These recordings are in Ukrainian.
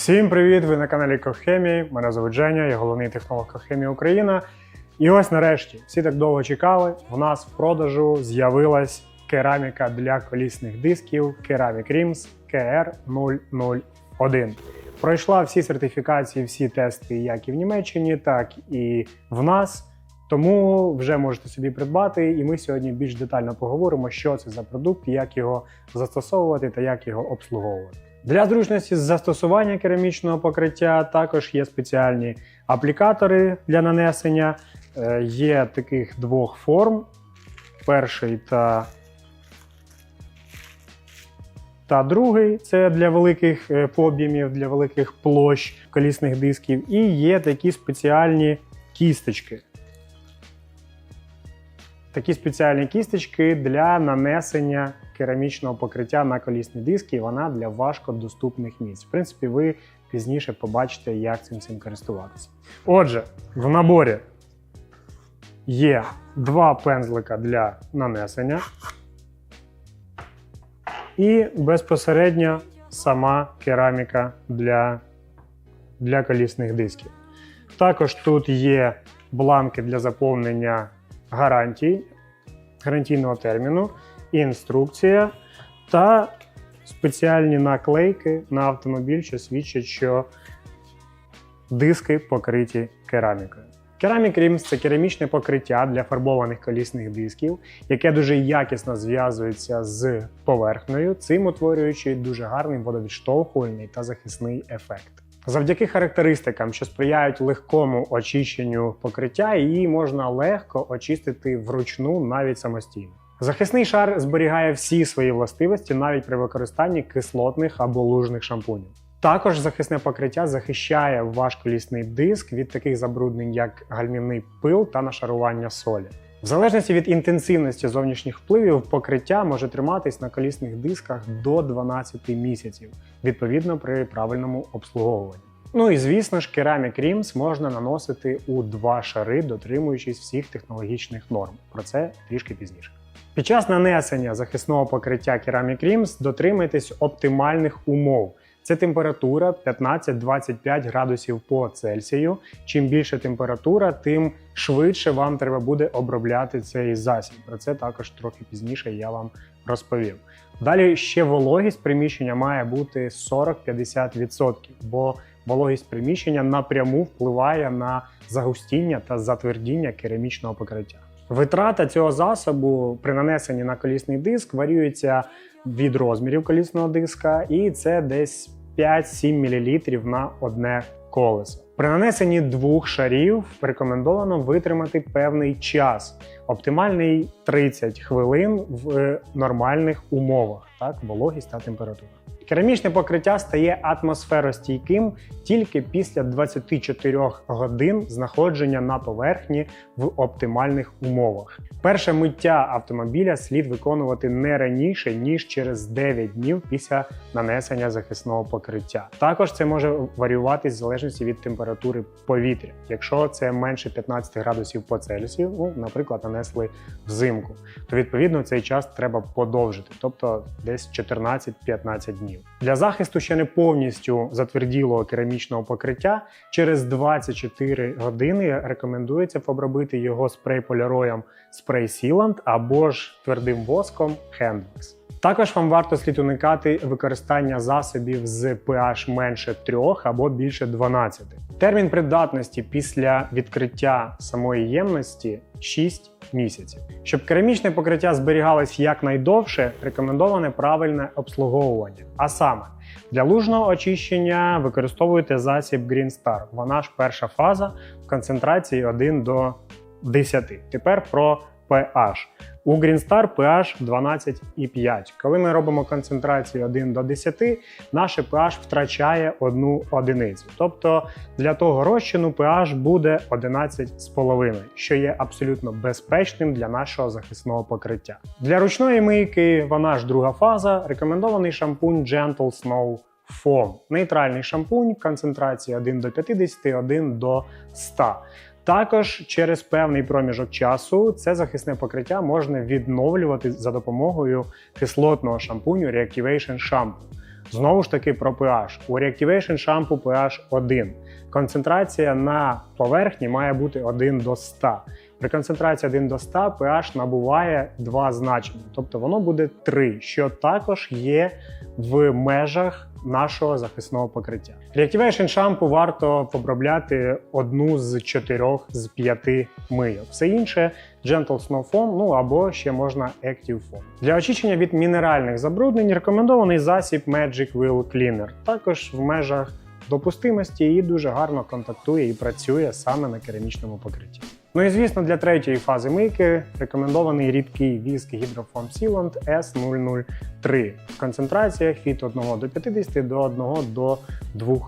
Всім привіт! Ви на каналі Кохемії. Мене звуть Женя, я головний технолог Кохемії Україна. І ось нарешті, всі так довго чекали. В нас в продажу з'явилась кераміка для колісних дисків Ceramic Rims KR001. Пройшла всі сертифікації, всі тести, як і в Німеччині, так і в нас. Тому вже можете собі придбати, і ми сьогодні більш детально поговоримо, що це за продукт, як його застосовувати та як його обслуговувати. Для зручності застосування керамічного покриття також є спеціальні аплікатори для нанесення. Е, Є таких двох форм: перший та, та другий це для великих е, об'ємів, для великих площ колісних дисків. І є такі спеціальні кісточки. Такі спеціальні кісточки для нанесення керамічного покриття на колісні диски, і вона для важкодоступних місць. В принципі, ви пізніше побачите, як цим цим користуватися. Отже, в наборі є два пензлика для нанесення і безпосередньо сама кераміка для, для колісних дисків. Також тут є бланки для заповнення гарантій, гарантійного терміну, інструкція та спеціальні наклейки на автомобіль, що свідчать, що диски покриті керамікою. Керамік Rims – це керамічне покриття для фарбованих колісних дисків, яке дуже якісно зв'язується з поверхнею, цим утворюючи дуже гарний водовідштовхувальний та захисний ефект. Завдяки характеристикам, що сприяють легкому очищенню покриття, її можна легко очистити вручну навіть самостійно. Захисний шар зберігає всі свої властивості навіть при використанні кислотних або лужних шампунів. Також захисне покриття захищає ваш колісний диск від таких забруднень, як гальмівний пил та нашарування солі. В залежності від інтенсивності зовнішніх впливів, покриття може триматись на колісних дисках до 12 місяців, відповідно при правильному обслуговуванні. Ну і звісно ж, Ceramic Rims можна наносити у два шари, дотримуючись всіх технологічних норм. Про це трішки пізніше. Під час нанесення захисного покриття Ceramic Rims дотримайтесь оптимальних умов. Це температура 15-25 градусів по Цельсію. Чим більше температура, тим швидше вам треба буде обробляти цей засіб. Про це також трохи пізніше я вам розповім. Далі ще вологість приміщення має бути 40-50%, бо вологість приміщення напряму впливає на загустіння та затвердіння керамічного покриття. Витрата цього засобу при нанесенні на колісний диск варіюється від розмірів колісного диска, і це десь 5-7 мл на одне колесо. При нанесенні двох шарів рекомендовано витримати певний час, оптимальний 30 хвилин в нормальних умовах, так, вологість та температура. Керамічне покриття стає атмосферостійким тільки після 24 годин знаходження на поверхні в оптимальних умовах. Перше миття автомобіля слід виконувати не раніше ніж через 9 днів після нанесення захисного покриття. Також це може варіюватись в залежності від температури повітря. Якщо це менше 15 градусів по Цельсію, ну, наприклад, нанесли взимку, то відповідно цей час треба подовжити, тобто десь 14-15 днів. Для захисту ще не повністю затверділого керамічного покриття через 24 години рекомендується обробити його спрей-поляроєм спрей Sealant або ж твердим воском Handwax. Також вам варто слід уникати використання засобів з pH менше 3 або більше 12. Термін придатності після відкриття самої ємності 6 місяців. Щоб керамічне покриття зберігалось якнайдовше, рекомендоване правильне обслуговування. А саме для лужного очищення використовуйте засіб Green Star. Вона ж перша фаза в концентрації 1 до 10. Тепер про pH. У Greenstar pH 12,5. Коли ми робимо концентрацію 1 до 10, наше pH втрачає одну одиницю. Тобто для того розчину pH буде 11,5, що є абсолютно безпечним для нашого захисного покриття. Для ручної мийки, вона ж друга фаза, рекомендований шампунь Gentle Snow Foam. Нейтральний шампунь, концентрація 1 до 50, 1 до 100. Також через певний проміжок часу це захисне покриття можна відновлювати за допомогою кислотного шампуню Reactivation Shampoo. Знову ж таки про pH. У Reactivation шампу pH 1. Концентрація на поверхні має бути 1 до 100. При концентрації 1 до 100 pH набуває два значення, тобто воно буде 3, що також є в межах нашого захисного покриття. Reactivation шампу варто обробляти одну з чотирьох з п'яти мийок. Все інше Gentle Snow Foam, ну або ще можна Active Foam. Для очищення від мінеральних забруднень рекомендований засіб Magic Wheel Cleaner. Також в межах допустимості і дуже гарно контактує і працює саме на керамічному покритті. Ну і звісно, для третьої фази мийки рекомендований рідкий віск гідрофон Sealant S003 в концентраціях від 1 до 50 до 1 до 200.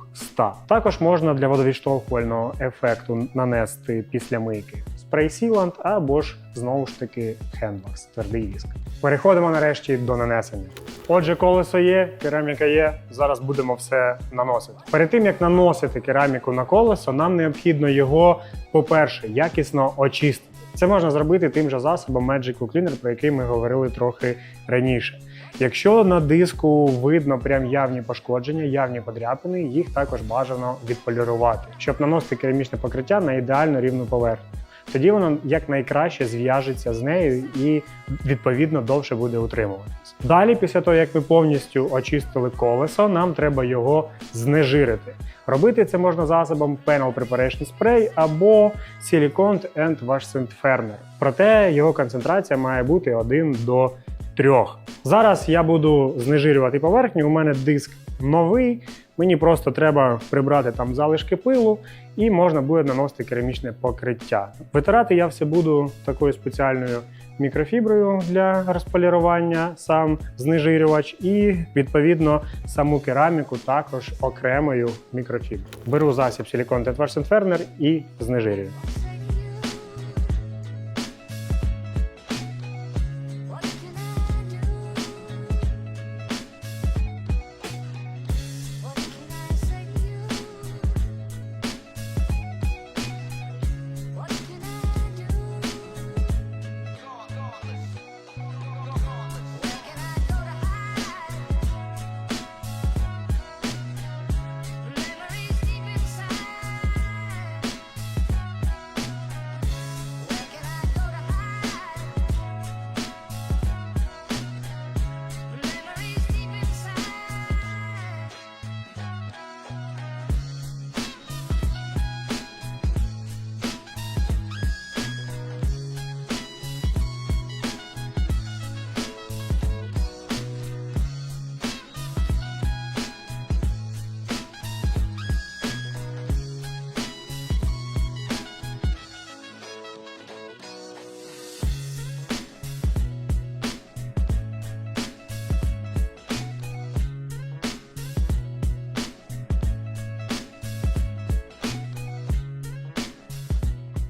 Також можна для водовідштовхувального ефекту нанести після мийки спрей Sealant або ж знову ж таки Handwax, твердий віск. Переходимо нарешті до нанесення. Отже, колесо є, кераміка є. Зараз будемо все наносити. Перед тим як наносити кераміку на колесо, нам необхідно його, по-перше, якісно очистити. Це можна зробити тим же засобом Magic Cleaner, про який ми говорили трохи раніше. Якщо на диску видно прям явні пошкодження, явні подряпини, їх також бажано відполірувати, щоб наносити керамічне покриття на ідеально рівну поверхню. Тоді воно якнайкраще зв'яжеться з нею і відповідно довше буде утримуватися. Далі, після того як ми повністю очистили колесо, нам треба його знежирити. Робити це можна засобом Panel Preparation Spray або Silicone and Wash Scent Ferner. Проте його концентрація має бути 1 до 3. Зараз я буду знежирювати поверхню. У мене диск новий. Мені просто треба прибрати там залишки пилу, і можна буде наносити керамічне покриття. Витирати я все буду такою спеціальною мікрофіброю для розполірування, сам знежирювач, і відповідно саму кераміку також окремою мікрофіброю. Беру засіб силікон Tet Wash Ferner і знежирюю.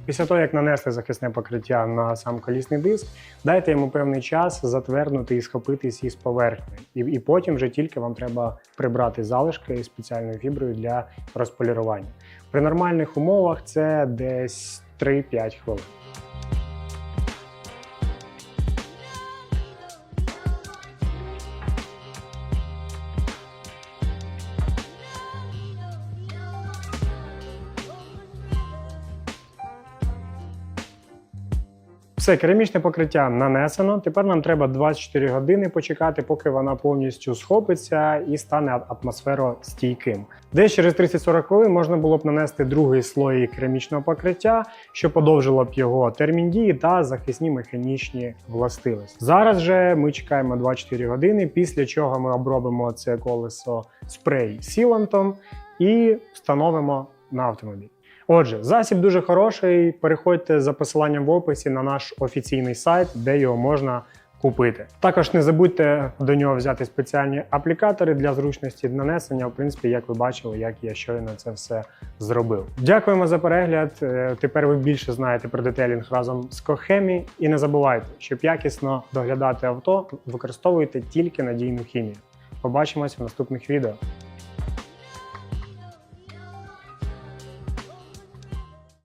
Після того, як нанесли захисне покриття на сам колісний диск, дайте йому певний час затверднути і схопитись із поверхні. І, і потім вже тільки вам треба прибрати залишки спеціальною фіброю для розполірування. При нормальних умовах це десь 3-5 хвилин. Все, керамічне покриття нанесено. Тепер нам треба 24 години почекати, поки вона повністю схопиться і стане атмосферостійким. Десь через 30-40 хвилин можна було б нанести другий слой керамічного покриття, що подовжило б його термін дії та захисні механічні властивості. Зараз же ми чекаємо 24 години, після чого ми обробимо це колесо спрей сілантом і встановимо на автомобіль. Отже, засіб дуже хороший. Переходьте за посиланням в описі на наш офіційний сайт, де його можна купити. Також не забудьте до нього взяти спеціальні аплікатори для зручності нанесення. В принципі, як ви бачили, як я щойно це все зробив. Дякуємо за перегляд. Е, Тепер ви більше знаєте про детелінг разом з Кохемі. І не забувайте, щоб якісно доглядати авто, використовуйте тільки надійну хімію. Побачимось в наступних відео.